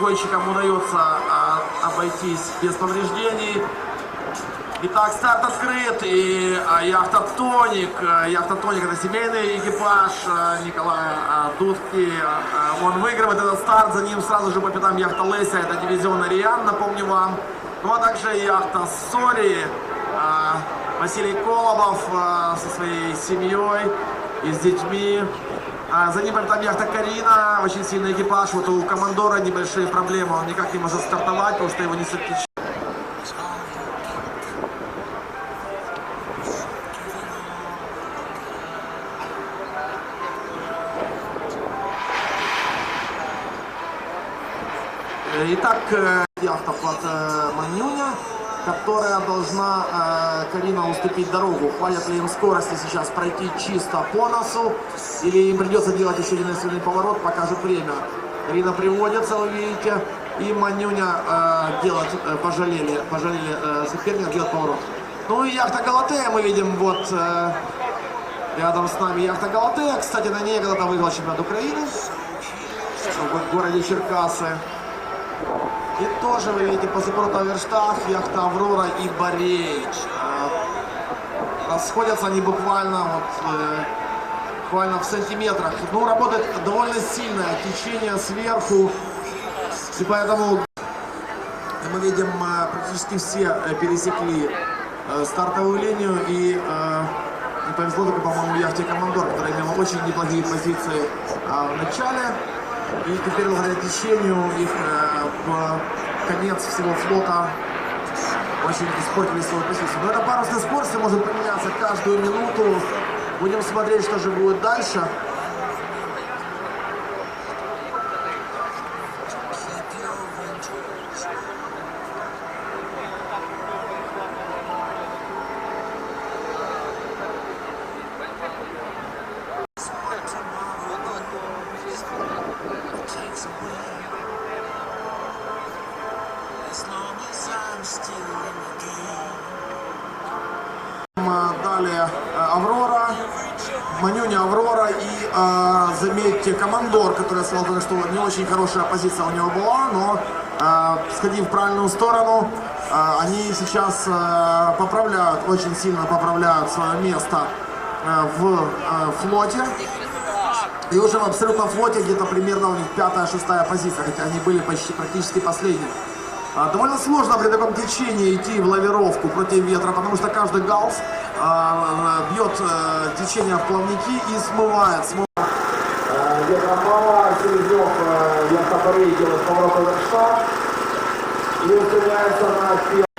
гонщикам удается а, обойтись без повреждений. Итак, старт открыт, и а, яхта Тоник, а, яхта Тоник это семейный экипаж а, Николая а, Дудки, А, он выигрывает этот старт, за ним сразу же по пятам яхта Леся, это дивизион Ариан, напомню вам. Ну а также яхта Сори, а, Василий Колобов а, со своей семьей и с детьми. А, За ним яхта Карина, очень сильный экипаж, вот у командора небольшие проблемы, он никак не может стартовать, потому что его не течение. Итак, э, яхта под э, Манюня, которая должна э, Карина уступить дорогу. Хватит ли им скорости сейчас пройти чисто по носу, или им придется делать еще один сильный поворот, покажет время. Карина приводится, вы видите, и Манюня э, делать э, пожалели, пожалели э, соперника, делать поворот. Ну и яхта Галатея мы видим вот э, рядом с нами яхта Галатея. Кстати, на ней когда-то выиграл чемпионат Украины в городе Черкасы. И тоже вы видите после поворота Верштаг, яхта Аврора и Борей. Э, Расходятся они буквально вот э, буквально в сантиметрах. Ну, работает довольно сильное течение сверху. И поэтому мы видим э, практически все э, пересекли стартовую линию и не повезло только, по-моему, яхте Командор, которая имела очень неплохие позиции а, в начале. И теперь благодаря течению их э, конец всего флота очень испортили свою позицию. Но это парусная скорость может поменяться каждую минуту. Будем смотреть, что же будет дальше. Манюня Аврора и, э, заметьте, Командор, который я сказал что, не очень хорошая позиция у него была, но э, сходив в правильную сторону, э, они сейчас э, поправляют, очень сильно поправляют свое место э, в э, флоте. И уже в абсолютном флоте где-то примерно у них пятая-шестая позиция, хотя они были почти практически последними. А, Довольно сложно при таком течении идти в лавировку против ветра, потому что каждый галс а, бьет э, течение в плавники и смывает. смывает. Ветра мало, Селезнев, Яхтабарей делает поворот Оверштаг и устремляется на первый.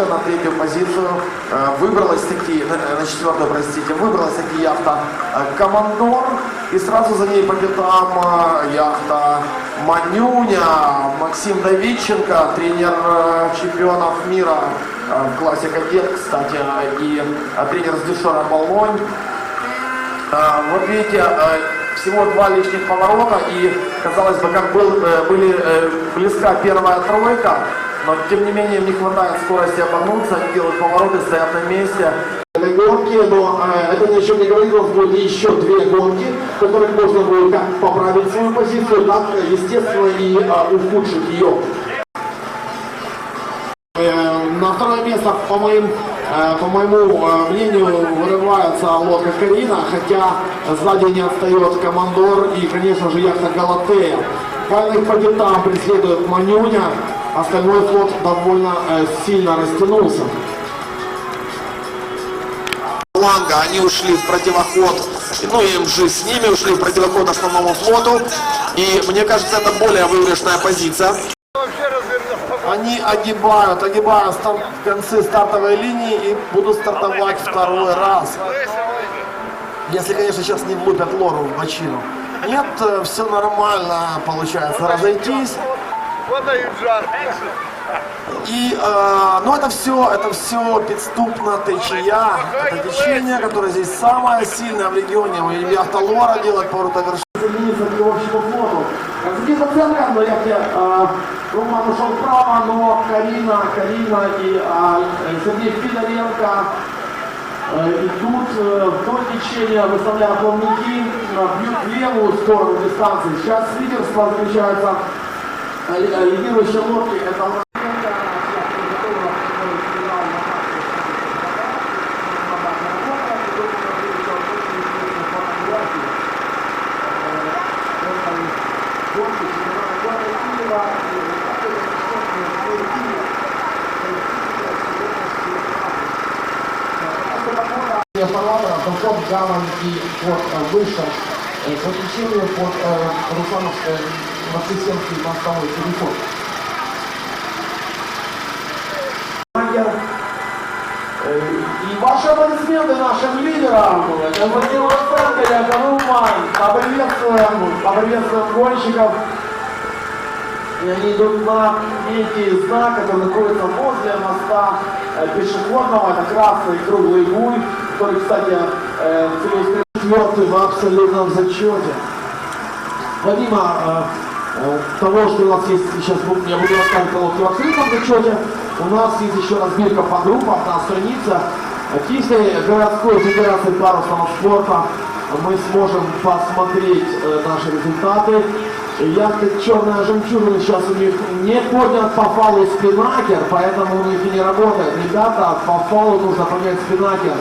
Дальше на третью позицию э, выбралась таки, на, на четвертую, простите, выбралась таки яхта э, Командор. И сразу за ней по пятам э, яхта Манюня, Максим Давидченко, тренер э, чемпионов мира э, в классе кадет, кстати, и э, тренер с дешера Болонь. Вот видите, э, всего два лишних поворота, и казалось бы, как был, э, были э, близка первая тройка, но тем не менее не хватает скорости обогнуться, они делают повороты, стоят на месте. этой гонки, но э, это ни о чем не говорит, у нас будет еще две гонки, в которых можно будет как поправить свою позицию, так, э, естественно, и э, ухудшить ее. Э, На второе место, по, моим, э, по моему э, мнению, вырывается лодка Карина, хотя сзади не отстает Командор и, конечно же, яхта Галатея. Их по пятам преследует Манюня, остальной флот довольно э, сильно растянулся. Ланга, они ушли в противоход, ну и МЖ с ними ушли в противоход основному флоту. И мне кажется, это более выигрышная позиция. Они огибают, огибают стар- концы стартовой линии и будут стартовать второй раз. Если, конечно, сейчас не влупят лору в бочину. Нет, все нормально получается разойтись. Вот дают жар. И, э, ну это все, это все підступна течія, это течение, которое здесь самое сильное в регионе. Мы видим яхта Лора делает поворот горшка. Соединиться к общему флоту. Константин Доценко на яхте э, Роман ушел вправо, но Карина, Карина и э, Сергей Федоренко идут вдоль течения, выставляя плавники, бьют в левую сторону дистанции. Сейчас лидерство замечается лидирующие лодки. Это Толком, Гавань и под выше э, по течению под э, Руслановской Воскресенский мостовой. Магер. Э, И ваши аплодисменты нашим лидерам. Луценко, Яков Руман. Поприветствуем, поприветствуем гонщиков. И они идут на некий знак, который находится возле моста э, пешеходного. Это красный круглый буй, который, кстати, э, четвертый в абсолютном зачете. Помимо того, что у нас есть сейчас, я буду рассказывать колодки в открытом зачете, у нас есть еще разбирка по группам на странице Киевской городской федерации парусного спорта. Мы сможем посмотреть э, наши результаты. Яхта «Черная жемчужина» сейчас у них не поднят по фалу спинакер, поэтому у них и не работает. Ребята, по фалу нужно поднять спинакер.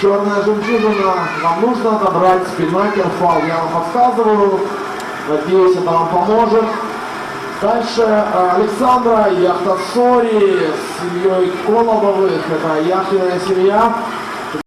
Черная жемчужина, вам нужно набрать спинакер фал. Я вам подсказываю. Надеюсь, это вам поможет. Дальше э, Александра, яхта Сори с семьей Колобовых. Это яхтенная семья.